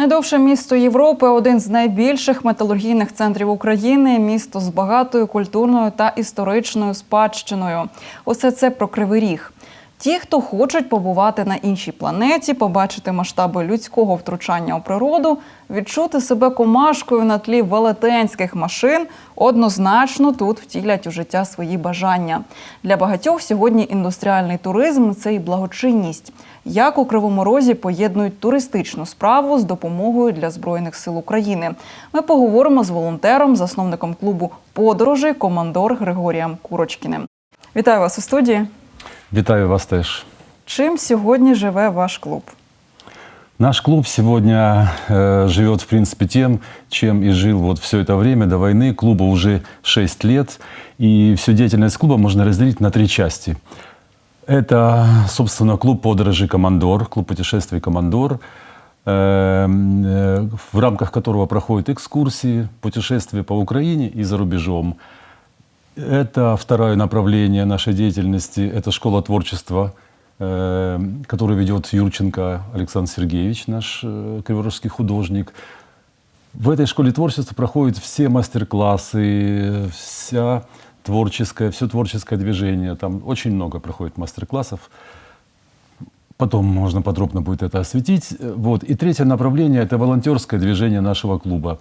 Найдовше місто Європи один з найбільших металургійних центрів України. Місто з багатою культурною та історичною спадщиною. Усе це про кривий ріг. Ті, хто хочуть побувати на іншій планеті, побачити масштаби людського втручання у природу, відчути себе комашкою на тлі велетенських машин, однозначно тут втілять у життя свої бажання. Для багатьох сьогодні індустріальний туризм це і благочинність. Як у Кривому Розі поєднують туристичну справу з допомогою для збройних сил України? Ми поговоримо з волонтером, засновником клубу подорожі, командор Григорієм Курочкіним. Вітаю вас у студії. Вітаю вас теж. Чим сьогодні живе ваш клуб? Наш клуб сегодня э, живет, в принципе, тем, чем и жил вот все это время до войны. Клубу уже 6 лет, и всю деятельность клуба можно разделить на три части. Это, собственно, клуб подорожи «Командор», клуб путешествий «Командор», э, э, в рамках которого проходят экскурсии, путешествия по Украине и за рубежом. Это второе направление нашей деятельности, это школа творчества, э, которую ведет Юрченко Александр Сергеевич, наш э, криворожский художник. В этой школе творчества проходят все мастер-классы, вся творческое, все творческое движение. Там очень много проходит мастер-классов. Потом можно подробно будет это осветить. Вот. И третье направление – это волонтерское движение нашего клуба.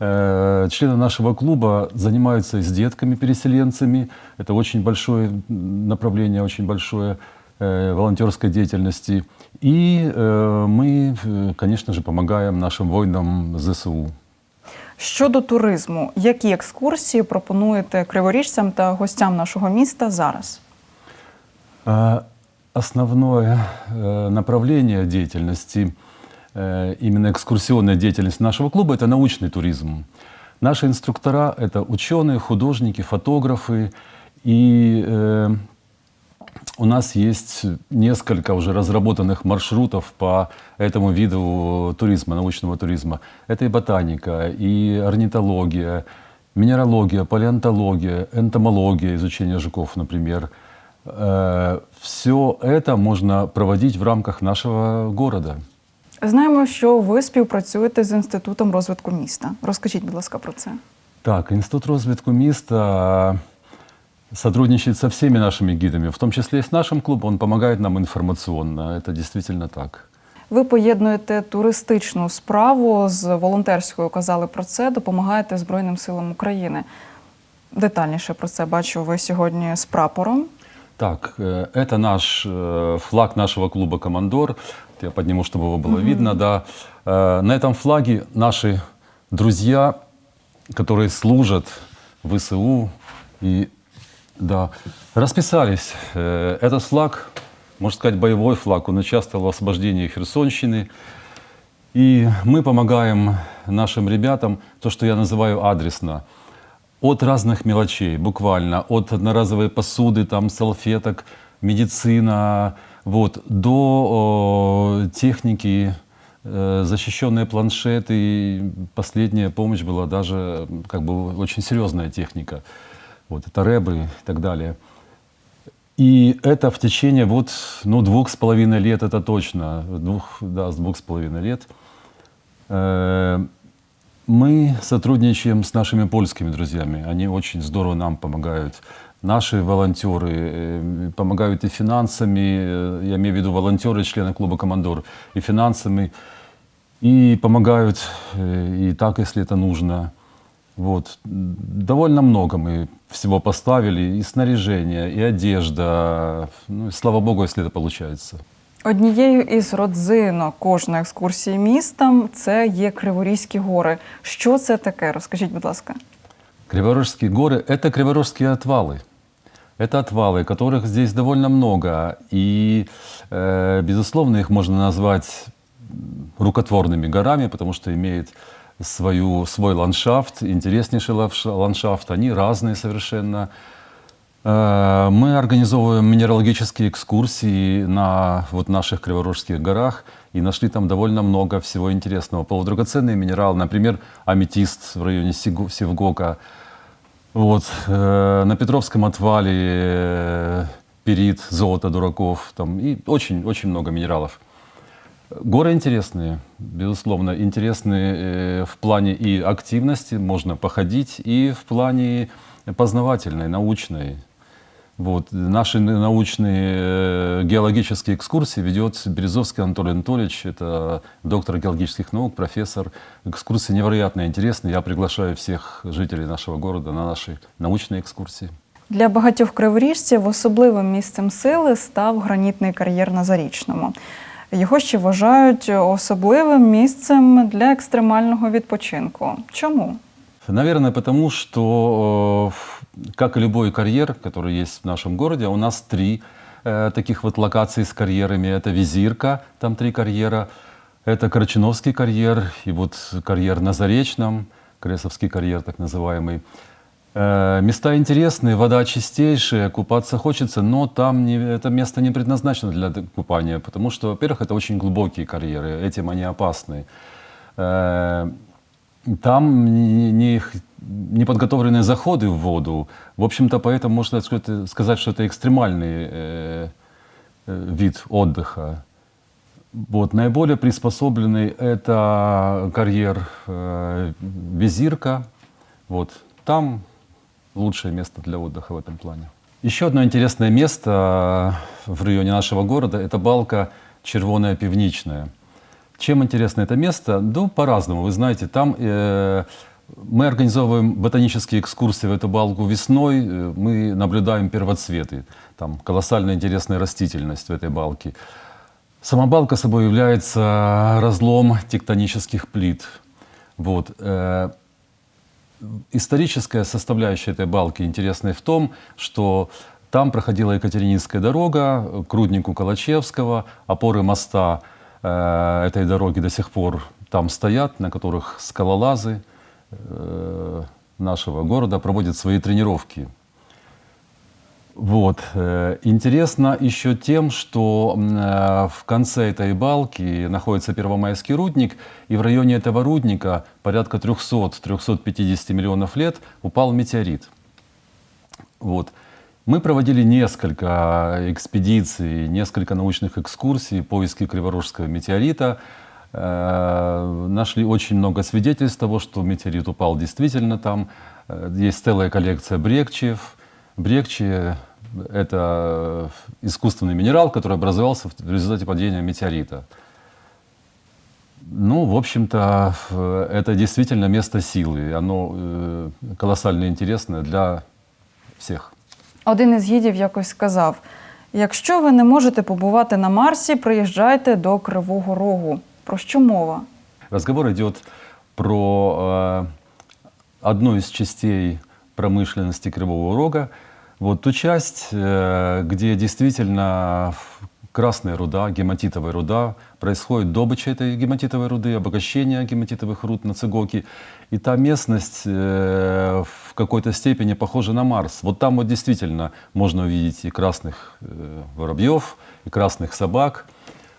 Э, Члены нашего клуба занимаются с детками-переселенцами. Это очень большое направление, очень большое э, волонтерской деятельности. И э, мы, э, конечно же, помогаем нашим воинам ЗСУ. Щодо туризму, які екскурсії пропонуєте криворіжцям та гостям нашого міста зараз? А, Основное э, направление деятельности, э, именно экскурсионная деятельность нашего клуба, это научный туризм. Наши инструктора – это ученые, художники, фотографы. И э, у нас есть несколько уже разработанных маршрутов по этому виду туризма, научного туризма. Это и ботаника, и орнитология, минералогия, палеонтология, энтомология, изучение жуков, например. Все это можно проводить в рамках нашего города. Знаємо, що ви співпрацюєте з інститутом розвитку міста. Розкажіть, будь ласка, про це. Так, Институт розвитку места сотрудничает со всеми нашими гидами, в том числе и с нашим клубом. Он помогает нам информационно. Это действительно так. Ви поєднуєте туристичну справу з волонтерською. Казали про це, допомагаєте Збройним силам України. Детальніше про це бачу ви сьогодні з прапором. Так, э, это наш э, флаг нашего клуба «Командор». Я подниму, чтобы его было видно, да. Э, На этом флаге наши друзья, которые служат в ВСУ, и, да, расписались. Этот флаг, можно сказать, боевой флаг, он участвовал в освобождении Херсонщины. И мы помогаем нашим ребятам, то, что я называю адресно, от разных мелочей, буквально, от одноразовой посуды, там, салфеток, медицина, вот, до о, техники, э, защищенные планшеты. И последняя помощь была даже как бы очень серьезная техника. Вот, это рэбы и так далее. И это в течение вот, ну, двух с половиной лет, это точно, двух, да, с двух с половиной лет. Э, Мы сотрудничаем с нашими польскими друзьями. Они очень здорово нам помогают. Наши волонтеры э, помогают и финансами, э, я имею в виду волонтеры, члены клуба «Командор», и финансами, и помогают э, и так, если это нужно. Вот. Довольно много мы всего поставили, и снаряжение, и одежда. Ну, и слава богу, если это получается. Однією із родзинок кожної екскурсії містом це є Криворізькі гори. Що це таке? Розкажіть, будь ласка. Криворожские горы – это криворожские отвалы. Это отвалы, которых здесь довольно много. И, э, безусловно, их можно назвать м, рукотворными горами, потому что имеют свою, свой ландшафт, интереснейший лавш- ландшафт. Они разные совершенно. Э, Мы организовываем минералогические экскурсии на вот наших Криворожских горах и нашли там довольно много всего интересного. Полудрагоценный минерал, например, аметист в районе Севгока. Вот, э, на Петровском отвале э, перит, золото дураков, там и очень-очень много минералов. Горы интересные, безусловно, интересные э, в плане и активности, можно походить, и в плане познавательной, научной. Вот. Наши н- научные э, геологические экскурсии ведет Березовский Анатолий Анатольевич, это доктор геологических наук, профессор. Экскурсии невероятно интересные. Я приглашаю всех жителей нашего города на наши научные экскурсии. Для багатьох криворіжців особливим місцем сили став гранітний кар'єр на Зарічному. Його ще вважають особливим місцем для екстремального відпочинку. Чому? Наверное, потому что, э, как и любой карьер, который есть в нашем городе, у нас три э, таких вот локации с карьерами. Это Визирка, там три карьера, это Карачиновский карьер и вот карьер на Заречном, Кресовский карьер так называемый. Э, Места интересные, вода чистейшая, купаться хочется, но там не, это место не предназначено для купания, потому что, во-первых, это очень глубокие карьеры, этим они опасны. Э, Там не- не- неподготовленные заходы в воду. В общем-то, поэтому можно сказать- что это экстремальный э, э, вид отдыха. Вот, наиболее приспособленный это карьер э, Визирка. Вот, там лучшее место для отдыха в этом плане. Еще одно интересное место в районе нашего города – это балка Червоная Пивничная. Чем интересно это место? Ну, по-разному. Вы знаете, там э, мы организовываем ботанические экскурсии в эту балку весной. Э, Мы наблюдаем первоцветы. Там колоссальная интересная растительность в этой балке. Сама балка собой является разлом тектонических плит. Вот. э, Историческая составляющая этой балки интересная в том, что там проходила Екатерининская дорога к руднику Калачевского, опоры моста э, этой дороги до сих пор там стоят, на которых скалолазы э, нашего города проводят свои тренировки. Вот. э, Интересно еще тем, что в конце этой балки находится Первомайский рудник, и в районе этого рудника порядка 300-350 миллионов лет упал метеорит. Вот. Мы проводили несколько экспедиций, несколько научных экскурсий, поиски Криворожского метеорита. Э, Нашли очень много свидетельств того, что метеорит упал действительно там. Э, Есть целая коллекция брекчев. Брекчи – это искусственный минерал, который образовался в результате падения метеорита. Ну, в общем-то, это действительно место силы. Оно э, колоссально интересное для всех. Один із гідів якось сказав: якщо ви не можете побувати на Марсі, приїжджайте до Кривого Рогу. Про що мова? Разговор идет про э, одну из частей промышленности Кривого Рога. Вот ту часть, э, где действительно в- красная руда, гематитовая руда, происходит добыча этой гематитовой руды, обогащение гематитовых руд на Цигоке. И та местность э, в какой-то степени похожа на Марс. Вот там вот действительно можно увидеть и красных э, воробьев, и красных собак.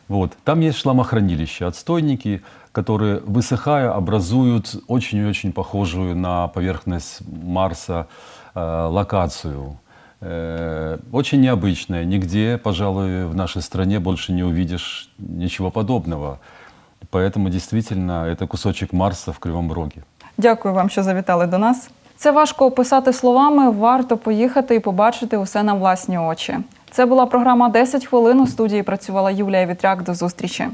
Вот. Там есть шламохранилища, отстойники, которые, высыхая, образуют очень и очень похожую на поверхность Марса э, локацию. Э, очень необычная. Нигде, пожалуй, в нашей стране больше не увидишь ничего подобного. Поэтому действительно это кусочек Марса в Кривом Роге. Дякую вам, що завітали до нас. Це важко описати словами. Варто поїхати і побачити усе на власні очі. Це була програма «10 хвилин. У студії працювала Юлія Вітряк. До зустрічі.